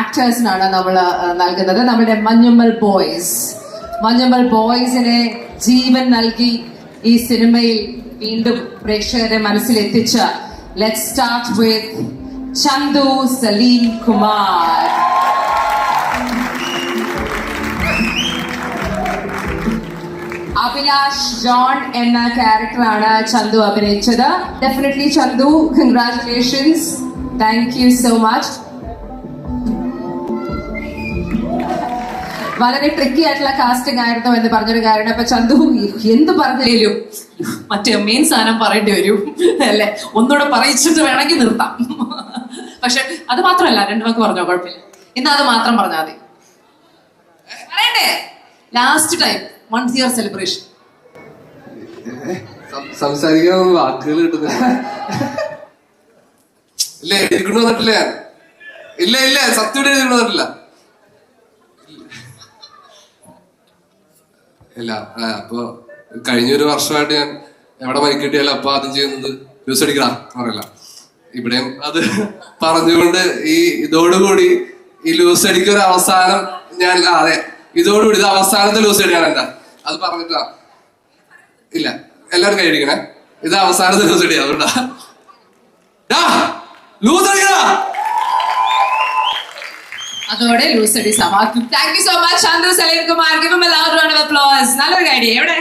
ആക്ടേഴ്സിനാണ് നമ്മൾ നൽകുന്നത്. നമ്മുടെ മഞ്ഞുമ്മൽ ബോയ്സ്. മഞ്ഞുമ്മൽ ബോയ്സിനെ ജീവൻ നൽകി ഈ സിനിമയിൽ വീണ്ടും പ്രേക്ഷകരെ മനസ്സിൽ എത്തിച്ച let start with Chandu Salim Kumar. Abhilash John എന്ന ക്യാരക്ടറാണ് ചന്തു അഭിനയിച്ചത്. Definitely Chandu congratulations thank you so much വളരെ ട്രിക്കി ആയിട്ടുള്ള കാസ്റ്റിംഗ് ആയിരുന്നു എന്ന് പറഞ്ഞൊരു കാരണം. അപ്പൊ ചന്തു എന്ത് പറഞ്ഞാലും മറ്റേ മെയിൻ സാധനം പറയേണ്ടി വരും അല്ലെ? ഒന്നുകൂടെ പറയിച്ചിട്ട് വേണമെങ്കിൽ നിർത്താം. പക്ഷെ അത് മാത്രമല്ല രണ്ടു വാക്ക് പറഞ്ഞോ കുഴപ്പമില്ല. ഇന്ന് അത് മാത്രം പറഞ്ഞാൽ മതി. പറയണ്ടേ? Last time one year celebration സംസാരിക്കാൻ വാക്കുകൾ കിട്ടുന്നില്ല. ഇല്ല ഇല്ല ഇല്ല സത്യം വന്നിട്ടില്ല. ഇല്ല. അപ്പൊ കഴിഞ്ഞൊരു വർഷമായിട്ട് ഞാൻ എവിടെ മൈക്ക് കിട്ടിയാലും അപ്പൊ ആദ്യം ചെയ്യുന്നത് ന്യൂസ് അടിക്കടാ പറയല്ല. ഇവിടെയും അത് പറഞ്ഞുകൊണ്ട് ഈ ഇതോടുകൂടി ഈ ലൂസ് അടിക്ക് ഒരു അവസാനം ഞാൻ അതെ. ഇതോടുകൂടി ഇത് അവസാനത്തെ ലൂസ് അടിയാണ് എന്താ? അത് പറഞ്ഞിട്ടാ ഇല്ല. എല്ലാവരും കഴിക്കണേ ഇത് അവസാനത്തെ ലൂസ് അടി അതുകൊണ്ടാ. ലൂസ് അടിക്കടാ. അതോടെ ലൂസ് അടി സമാപ്തി. Thank you so much Chandra Salim Kumar. Give a നല്ലൊരു കാര്യം. എവിടെ?